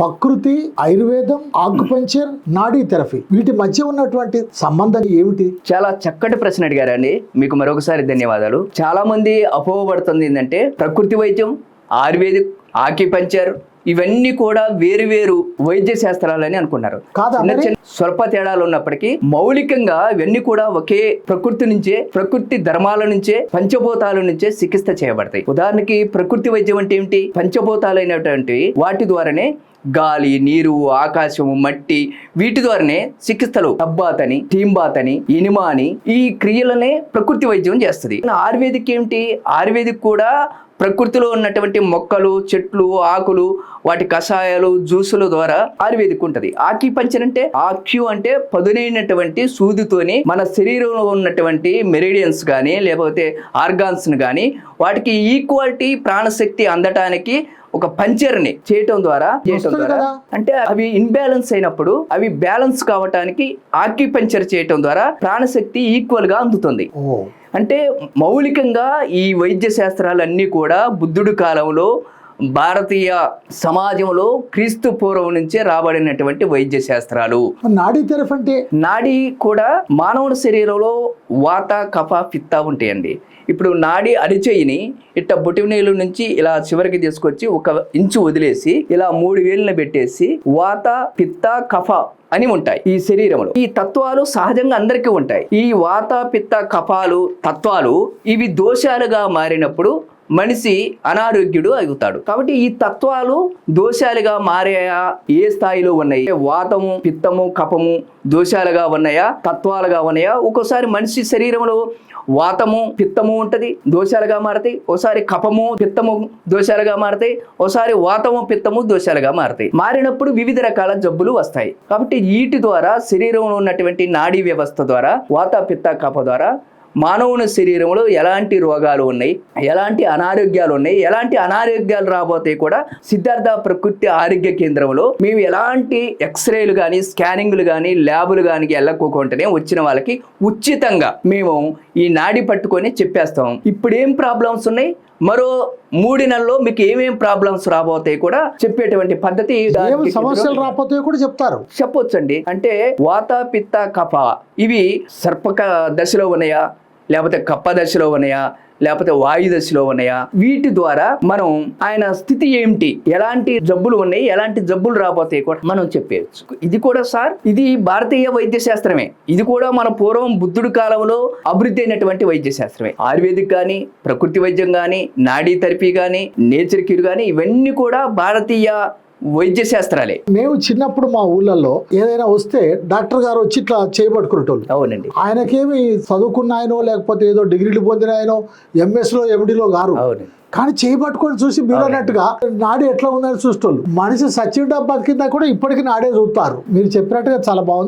ప్రకృతి ఆయుర్వేదం ఆకుపంచర్ నాడీ థెరపీ. వీటి మధ్య ఉన్నటువంటి సంబంధం ఏమిటి? చాలా చక్కటి ప్రశ్న అడిగారండి. మీకు మరొకసారి ధన్యవాదాలు. చాలా మంది అపోహపడుతుంది ఏంటంటే ప్రకృతి వైద్యం ఆయుర్వేదిక్ ఆకిపంచర్ ఇవన్నీ కూడా వేరు వేరు వైద్య శాస్త్రాలని అనుకున్నారు. స్వల్ప తేడాలు ఉన్నప్పటికీ మౌలికంగా ఇవన్నీ కూడా ఒకే ప్రకృతి నుంచే ప్రకృతి ధర్మాల నుంచే పంచభూతాల నుంచే చికిత్స చేయబడతాయి. ఉదాహరణకి ప్రకృతి వైద్యం అంటే ఏమిటి? పంచభూతాలైనటువంటి వాటి ద్వారానే గాలి నీరు ఆకాశము మట్టి వీటి ద్వారానే చికిత్సలు. టబ్బాత్ అని టీంబాత్ అని ఇనిమా అని ఈ క్రియలనే ప్రకృతి వైద్యం చేస్తుంది. ఆయుర్వేదిక్ ఏమిటి? ఆయుర్వేదిక్ కూడా ప్రకృతిలో ఉన్నటువంటి మొక్కలు చెట్లు ఆకులు వాటి కషాయాలు జ్యూసుల ద్వారా ఆయుర్వేదిక్ ఉంటుంది ఆక్యుపంచర్ అంటే ఆక్యు అంటే పదునైనటువంటి సూదితోని మన శరీరంలో ఉన్నటువంటి మెరిడియన్స్ కానీ లేకపోతే ఆర్గాన్స్ కానీ వాటికి ఈక్వాలిటీ ప్రాణశక్తి అందటానికి ఒక పంచర్ని చేయటం ద్వారా చేయటం ద్వారా. అంటే అవి ఇన్బ్యాలెన్స్ అయినప్పుడు అవి బ్యాలెన్స్ కావటానికి ఆక్యుపంచర్ చేయటం ద్వారా ప్రాణశక్తి ఈక్వల్గా అందుతుంది అంటే మౌలికంగా ఈ వైద్య శాస్త్రాలన్నీ కూడా బుద్ధుడి కాలంలో భారతీయ సమాజంలో క్రీస్తు పూర్వం నుంచే రాబడినటువంటి వైద్య శాస్త్రాలు. నాడీ థెరపీ అంటే? నాడి కూడా మానవుడి శరీరంలో వాత కఫ పిత్త ఉంటాయండి. ఇప్పుడు నాడి అరిచేయిని ఇట్ట బొటినీళ్ళ నుంచి ఇలా చివరికి తీసుకొచ్చి ఒక ఇంచు వదిలేసి ఇలా మూడు వేలుని పెట్టేసి వాత పిత్త కఫ అని ఉంటాయి ఈ శరీరంలో. ఈ తత్వాలు సహజంగా అందరికీ ఉంటాయి. ఈ వాత పిత్త కఫాలు తత్వాలు ఇవి దోషాలుగా మారినప్పుడు మనిషి అనారోగ్యుడు అవుతాడు. కాబట్టి ఈ తత్వాలు దోషాలుగా మారాయా? ఏ స్థాయిలో ఉన్నాయి? వాతము పిత్తము కపము దోషాలుగా ఉన్నాయా? తత్వాలుగా ఉన్నాయా? ఒక్కోసారి మనిషి శరీరంలో వాతము పిత్తము ఉంటుంది దోషాలుగా మారతాయి. ఒకసారి కపము పిత్తము దోషాలుగా మారతాయి. ఒకసారి వాతము పిత్తము దోషాలుగా మారతాయి. మారినప్పుడు వివిధ రకాల జబ్బులు వస్తాయి. కాబట్టి వీటి ద్వారా శరీరంలో ఉన్నటువంటి నాడీ వ్యవస్థ ద్వారా వాత పిత్త కప ద్వారా మానవుని శరీరంలో ఎలాంటి రోగాలు ఉన్నాయి? ఎలాంటి అనారోగ్యాలు ఉన్నాయి? ఎలాంటి అనారోగ్యాలు రాబోతాయి కూడా సిద్ధార్థ ప్రకృతి ఆరోగ్య కేంద్రంలో మేము ఎలాంటి ఎక్స్రేలు కానీ స్కానింగ్లు కానీ ల్యాబులు కానీ వెళ్ళకోకుండానే వచ్చిన వాళ్ళకి ఉచితంగా మేము ఈ నాడి పట్టుకొని చెప్పేస్తాం. ఇప్పుడు ఏం ప్రాబ్లమ్స్ ఉన్నాయి? మరో మూడు నెలల్లో మీకు ఏమేం ప్రాబ్లమ్స్ రాబోతాయి కూడా చెప్పేటువంటి పద్ధతి సమస్యలు రాకపోతే కూడా చెప్తారు. చెప్పొచ్చండి. అంటే వాత పిత్త కఫ ఇవి సర్పక దశలో ఉన్నాయా? లేకపోతే కప్ప దశలో ఉన్నాయా? లేకపోతే వాయు దశలో ఉన్నాయా? వీటి ద్వారా మనం ఆయన స్థితి ఏమిటి? ఎలాంటి జబ్బులు ఉన్నాయి? ఎలాంటి జబ్బులు రాబోతాయి కూడా మనం చెప్పేయచ్చు. ఇది కూడా సార్ ఇది భారతీయ వైద్య శాస్త్రమే. ఇది కూడా మన పూర్వం బుద్ధుడి కాలంలో అభివృద్ధి అయినటువంటి వైద్య శాస్త్రమే. ఆయుర్వేదిక్ కానీ ప్రకృతి వైద్యం కానీ నాడీ థెరపీ కానీ నేచర్ క్యూర్ కానీ ఇవన్నీ కూడా భారతీయ వైద్య శాస్త్రాలే. మేము చిన్నప్పుడు మా ఊళ్ళల్లో ఏదైనా వస్తే డాక్టర్ గారు వచ్చి ఇట్లా చేయబట్టుకునేటోళ్ళు అవునండి. ఆయనకేమి చదువుకున్న ఆయనో లేకపోతే ఏదో డిగ్రీలు పొందిన ఆయనో ఎంఎస్లో ఎండిలో గారు. కానీ చేయబట్టుకొని చూసి మీరు అన్నట్టుగా నాడి ఎట్లా ఉందని చూసేటోళ్ళు. మనిషి సచిన్ డబ్బా కింద కూడా ఇప్పటికీ నాడే చూస్తారు. మీరు చెప్పినట్టుగా చాలా బాగుంది.